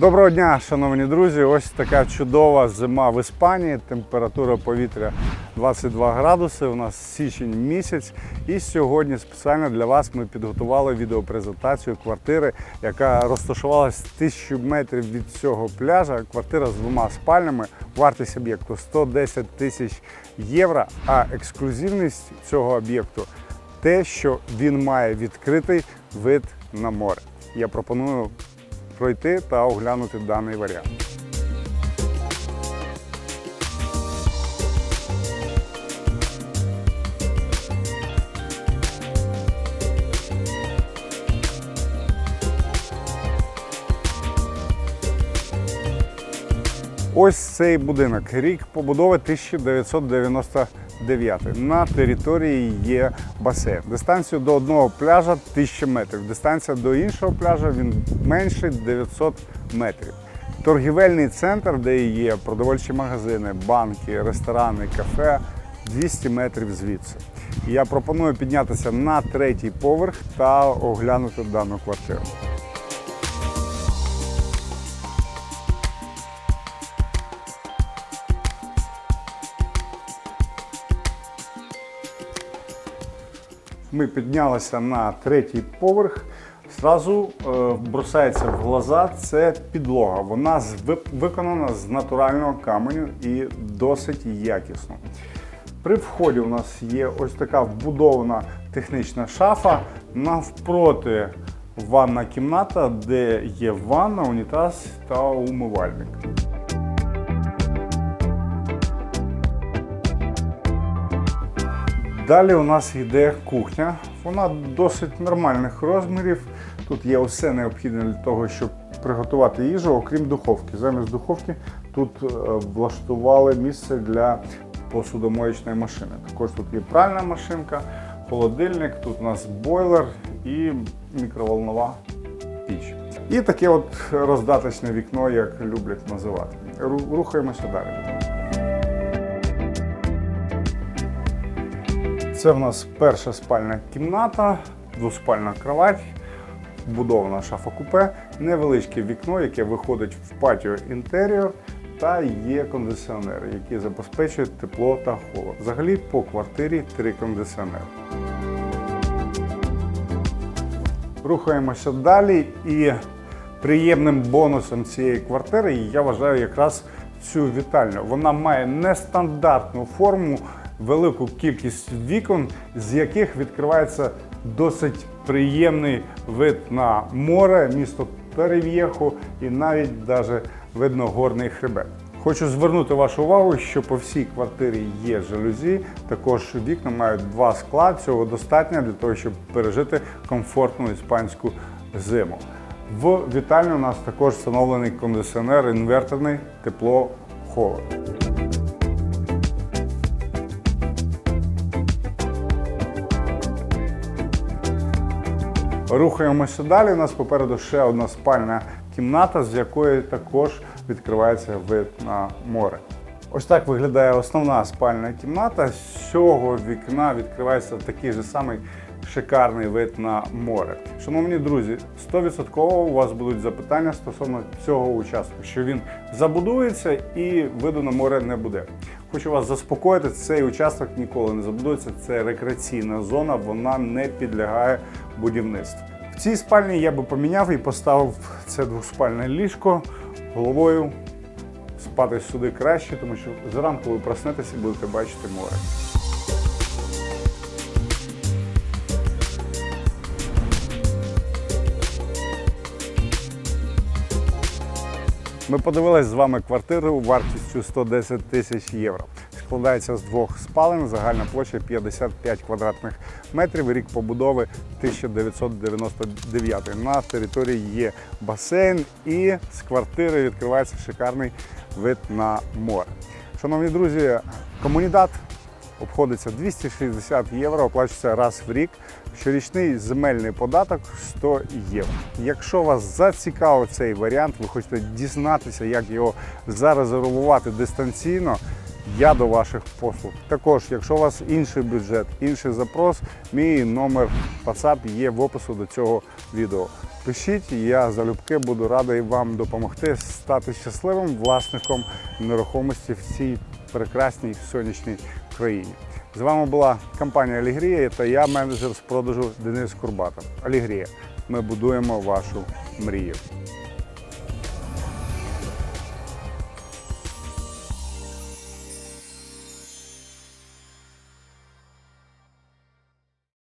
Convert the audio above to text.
Доброго дня, шановні друзі! Ось така чудова зима в Іспанії. Температура повітря 22 градуси. У нас січень місяць. І сьогодні спеціально для вас ми підготували відеопрезентацію квартири, яка розташувалась тисячу метрів від цього пляжа. Квартира з двома спальнями. Вартість об'єкту 110 тисяч євро. А ексклюзивність цього об'єкту те, що він має відкритий вид на море. Я пропоную пройти та оглянути даний варіант. Ось цей будинок. Рік побудови 1999. На території є басейн. Дистанцію до одного пляжа 1000 метрів. Дистанція до іншого пляжа він менше 900 метрів. Торгівельний центр, де є продовольчі магазини, банки, ресторани, кафе 200 метрів звідси. Я пропоную піднятися на третій поверх та оглянути дану квартиру. Ми піднялися на третій поверх. Зразу е, бросається в глаза це підлога. Вона виконана з натурального каменю і досить якісно. При вході у нас є ось така вбудована технічна шафа. Навпроти ванна кімната, де є ванна, унітаз та умивальник. Далі у нас йде кухня. Вона досить нормальних розмірів. Тут є все необхідне для того, щоб приготувати їжу, окрім духовки. Замість духовки тут е, влаштували місце для посудомоєчної машини. Також тут є пральна машинка, холодильник, тут у нас бойлер і мікроволнова піч. І таке от роздаточне вікно, як люблять називати. Рухаємося далі. Це в нас перша спальна кімната, двоспальна кровать, вбудована шафа купе, невеличке вікно, яке виходить в патіо інтеріор, та є кондиціонери, які забезпечують тепло та холод. Взагалі по квартирі три кондиціонери. Рухаємося далі і приємним бонусом цієї квартири я вважаю якраз цю вітальню. Вона має нестандартну форму, велику кількість вікон, з яких відкривається досить приємний вид на море, місто Перев'єхо і навіть даже видно горний хребет. Хочу звернути вашу увагу, що по всій квартирі є жалюзі. Також вікна мають два скла. Цього достатньо для того, щоб пережити комфортну іспанську зиму. В вітальні у нас також встановлений кондиціонер інверторний тепло-холод. Рухаємося далі. У нас попереду ще одна спальна кімната, з якої також відкривається вид на море. Ось так виглядає основна спальна кімната. З цього вікна відкривається такий же самий шикарний вид на море. Шановні друзі, 100% у вас будуть запитання стосовно цього участку, що він забудується і виду на море не буде. Хочу вас заспокоїти, цей участок ніколи не забудується. Це рекреаційна зона, вона не підлягає будівництву. В цій спальні я би поміняв і поставив це двоспальне ліжко головою. Спати сюди краще, тому що зранку ви проснетеся і будете бачити море. Ми подивились з вами квартиру вартістю 110 тисяч євро. Складається з двох спален, загальна площа 55 квадратних метрів, рік побудови 1999. На території є басейн і з квартири відкривається шикарний вид на море. Шановні друзі, комунідат обходиться 260 євро, оплачується раз в рік. Щорічний земельний податок 100 євро. Якщо вас зацікавив цей варіант, ви хочете дізнатися, як його зарезервувати дистанційно, Я до ваших послуг. Також, якщо у вас інший бюджет, інший запрос, мій номер WhatsApp є в опису до цього відео. Пишіть, я залюбки буду радий вам допомогти стати щасливим власником нерухомості в цій прекрасній сонячній країні. З вами була компанія Алігрія та я менеджер з продажу Денис Курбатов. Алігрія. Ми будуємо вашу мрію.